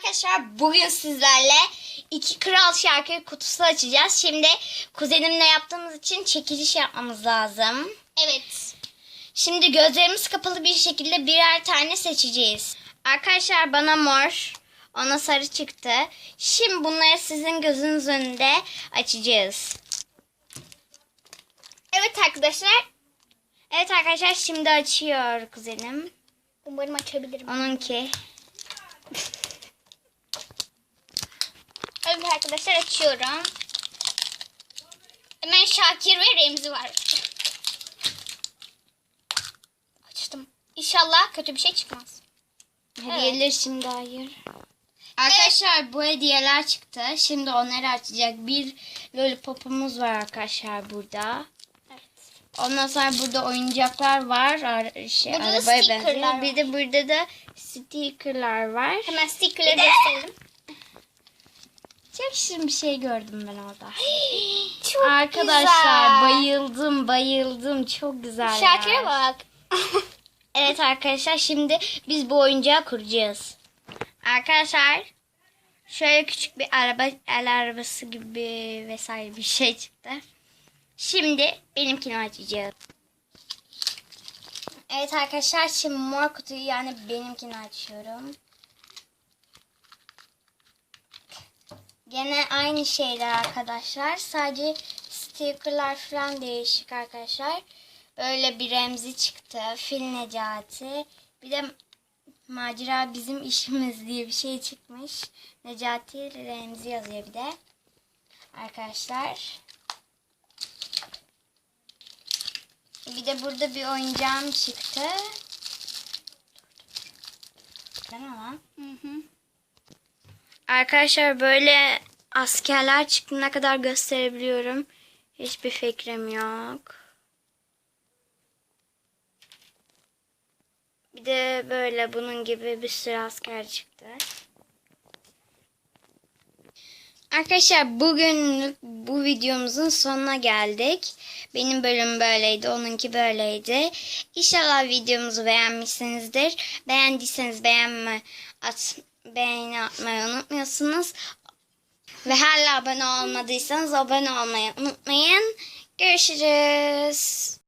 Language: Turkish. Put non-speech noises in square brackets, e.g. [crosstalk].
arkadaşlar bugün sizlerle iki kral şarkı kutusu açacağız. Şimdi kuzenimle yaptığımız için çekiliş yapmamız lazım. Evet. Şimdi gözlerimiz kapalı bir şekilde birer tane seçeceğiz. Arkadaşlar bana mor, ona sarı çıktı. Şimdi bunları sizin gözünüz önünde açacağız. Evet arkadaşlar. Evet arkadaşlar şimdi açıyor kuzenim. Umarım açabilirim. Onunki. Evet arkadaşlar açıyorum. Hemen Şakir ve Remzi var. Açtım. İnşallah kötü bir şey çıkmaz. Hediyeler şimdi hayır. Arkadaşlar bu hediyeler çıktı. Şimdi onları açacak. Bir lollipopumuz var arkadaşlar burada. Evet. Ondan sonra burada oyuncaklar var. Ar- Şey, Burada da arabaya stickerlar benziyor. var. Bir de burada da stickerlar var. Hemen stickerları gösterelim. Çok şirin bir şey gördüm ben orada. [gasps] Çok arkadaşlar güzel. bayıldım bayıldım. Çok güzel. Şakir'e bak. [laughs] Evet arkadaşlar şimdi biz bu oyuncağı kuracağız. Arkadaşlar şöyle küçük bir araba el arabası gibi vesaire bir şey çıktı. Şimdi benimkini açacağız. Evet arkadaşlar şimdi mor kutuyu yani benimkini açıyorum. Gene aynı şeyler arkadaşlar. Sadece stickerlar falan değişik arkadaşlar. Böyle bir Remzi çıktı. Fil Necati. Bir de macera bizim [laughs] işimiz diye bir şey çıkmış. Necati Remzi yazıyor bir de. Arkadaşlar. Bir de burada bir oyuncağım çıktı. Lan? Hı hı. Arkadaşlar böyle askerler çıktı ne kadar gösterebiliyorum. Hiçbir fikrim yok. Bir de böyle bunun gibi bir sürü asker çıktı. Arkadaşlar bugün bu videomuzun sonuna geldik. Benim bölüm böyleydi, onunki böyleydi. İnşallah videomuzu beğenmişsinizdir. Beğendiyseniz beğenme, at, beğeni atmayı unutmuyorsunuz. Ve hala abone olmadıysanız abone olmayı unutmayın. Görüşürüz.